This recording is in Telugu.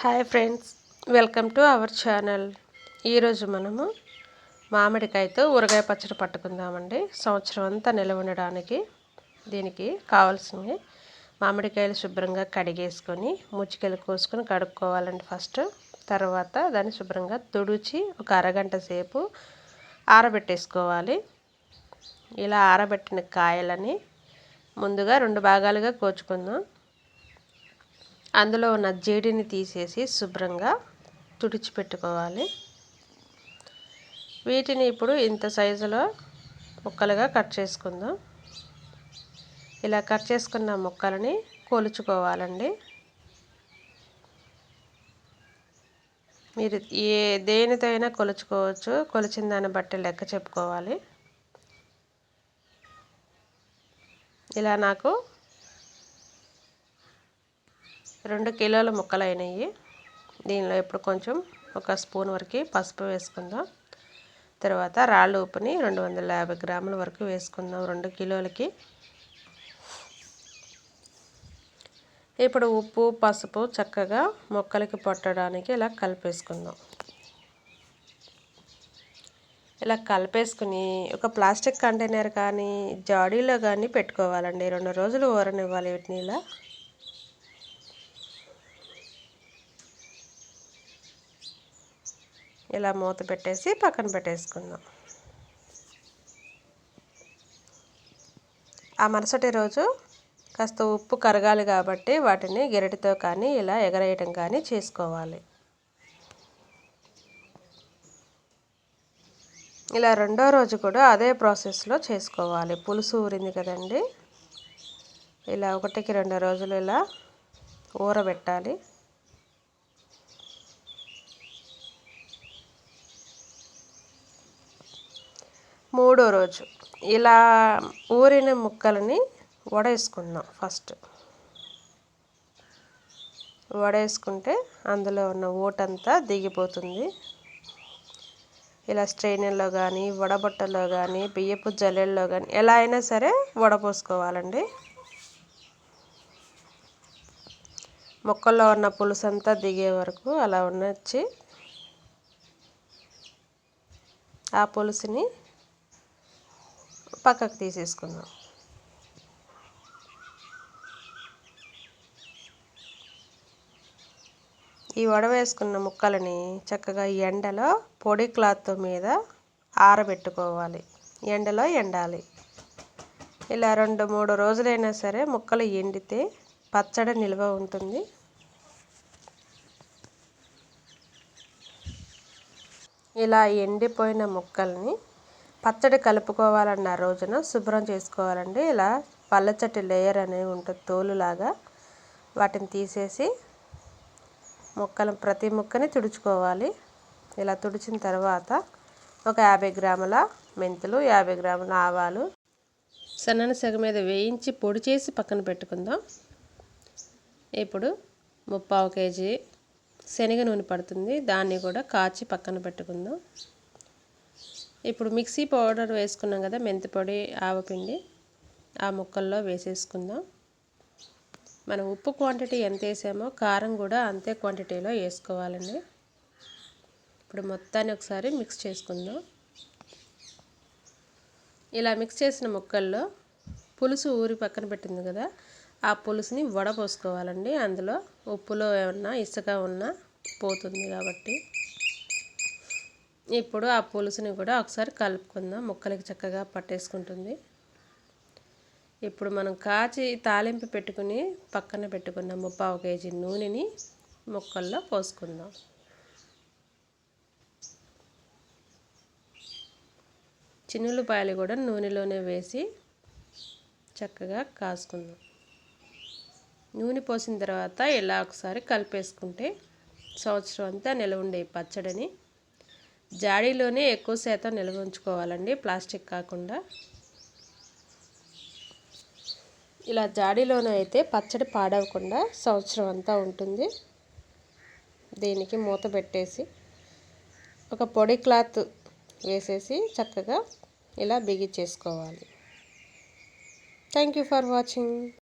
Hi friends welcome to our channel. ఈరోజు మనము మామిడికాయతో ఊరగాయ పచ్చడి పట్టుకుందామండి. సంవత్సరం అంతా నిలవ ఉండడానికి దీనికి కావాల్సినవి మామిడికాయలు శుభ్రంగా కడిగేసుకొని ముచ్చికలు కోసుకొని కడుక్కోవాలండి ఫస్ట్. తర్వాత దాన్ని శుభ్రంగా తుడిచి ఒక అరగంట సేపు ఆరబెట్టేసుకోవాలి. ఇలా ఆరబెట్టిన కాయలని ముందుగా రెండు భాగాలుగా కోచుకుందాం. అందులో ఉన్న జీడిని తీసేసి శుభ్రంగా తుడిచిపెట్టుకోవాలి. వీటిని ఇప్పుడు ఇంత సైజులో ముక్కలుగా కట్ చేసుకుందాం. ఇలా కట్ చేసుకున్న ముక్కలని కొలుచుకోవాలండి. మీరు ఏ దేనితో అయినా కొలుచుకోవచ్చు. కొలిచిన దాన్ని బట్టి లెక్క చెప్పుకోవాలి. ఇలా నాకు రెండు కిలోల ముక్కలు దీనిలో ఇప్పుడు కొంచెం ఒక స్పూన్ వరకు పసుపు వేసుకుందాం. తర్వాత రాళ్ళు ఉప్పుని రెండు వందల యాభై గ్రాముల వరకు వేసుకుందాం రెండు కిలోలకి. ఇప్పుడు ఉప్పు పసుపు చక్కగా మొక్కలకి పట్టడానికి ఇలా కలిపేసుకుందాం. ఇలా కలిపేసుకుని ఒక ప్లాస్టిక్ కంటైనర్ కానీ జాడీలో కానీ పెట్టుకోవాలండి. రెండు రోజులు ఊరనివ్వాలి వీటిని ఇలా. ఇలా మూత పెట్టేసి పక్కన పెట్టేసుకుందాం. ఆ మరుసటి రోజు కాస్త ఉప్పు కరగాలి కాబట్టి వాటిని గెరటితో కానీ ఇలా ఎగరేయటం కానీ చేసుకోవాలి. ఇలా రెండో రోజు కూడా అదే ప్రాసెస్లో చేసుకోవాలి. పులుసు ఊరింది కదండి. ఇలా ఒకటికి రెండు రోజులు ఇలా ఊరబెట్టాలి. మూడో రోజు. ఇలా ఊరిన ముక్కలని వడేసుకుందాం ఫస్ట్. వడేసుకుంటే అందులో ఉన్న ఓటంతా దిగిపోతుంది. ఇలా స్ట్రైనర్లో కానీ వడబట్టలో కానీ బియ్యపు జల్లెల్లో కానీ ఎలా అయినా సరే వడపోసుకోవాలండి. మొక్కల్లో ఉన్న పులుసంతా దిగే వరకు అలా ఉన్నచ్చి ఆ పులుసుని పక్కకు తీసేసుకుందాం. ఈ వడవేసుకున్న ముక్కలని చక్కగా ఎండలో పొడి క్లాత్ మీద ఆరబెట్టుకోవాలి. ఎండలో ఎండాలి. ఇలా రెండు మూడు రోజులైనా సరే ముక్కలు ఎండితే పచ్చడి నిల్వ ఉంటుంది. ఇలా ఎండిపోయిన ముక్కల్ని పచ్చడి కలుపుకోవాలన్న రోజున శుభ్రం చేసుకోవాలండి. ఇలా పల్లచటి లేయర్ అనేవి ఉంటుంది తోలులాగా. వాటిని తీసేసి ముక్కలు ప్రతి ముక్కని తుడుచుకోవాలి. ఇలా తుడిచిన తర్వాత ఒక యాభై గ్రాముల మెంతులు యాభై గ్రాముల ఆవాలు సన్నని సగ మీద వేయించి పొడి చేసి పక్కన పెట్టుకుందాం. ఇప్పుడు ముప్పావు కేజీ శనగ నూనె పడుతుంది. దాన్ని కూడా కాచి పక్కన పెట్టుకుందాం. ఇప్పుడు మిక్సీ పౌడర్ వేసుకున్నాం కదా మెంతిపొడి ఆవపిండి ఆ ముక్కల్లో వేసేసుకుందాం. మనం ఉప్పు క్వాంటిటీ ఎంత వేసామో కారం కూడా అంతే క్వాంటిటీలో వేసుకోవాలండి. ఇప్పుడు మొత్తాన్ని ఒకసారి మిక్స్ చేసుకుందాం. ఇలా మిక్స్ చేసిన ముక్కల్లో పులుసు ఊరి పక్కన పెట్టింది కదా ఆ పులుసుని వడపోసుకోవాలండి. అందులో ఉప్పులో ఏమన్నా ఇసుక ఉన్నా పోతుంది కాబట్టి. ఇప్పుడు ఆ పులుసుని కూడా ఒకసారి కలుపుకుందాం. ముక్కలకి చక్కగా పట్టేసుకుంటుంది. ఇప్పుడు మనం కాచి తాలింపు పెట్టుకుని పక్కన పెట్టుకున్న ముప్పావు కేజీ నూనెని ముక్కల్లో పోసుకుందాం. చిన్నులపాయలు కూడా నూనెలోనే వేసి చక్కగా కాసుకుందాం. నూనె పోసిన తర్వాత ఇలా ఒకసారి కలిపేసుకుంటే సంవత్సరం అంతా నిలవ ఉండే పచ్చడిని జాడీలోనే ఎక్కువ శాతం నిల్వ ఉంచుకోవాలండి ప్లాస్టిక్ కాకుండా. ఇలా జాడీలోనే అయితే పచ్చడి పాడవకుండా సంవత్సరం అంతా ఉంటుంది. దీనికి మూత పెట్టేసి ఒక పొడి క్లాత్ వేసేసి చక్కగా ఇలా బిగించేసుకోవాలి. Thank you for watching.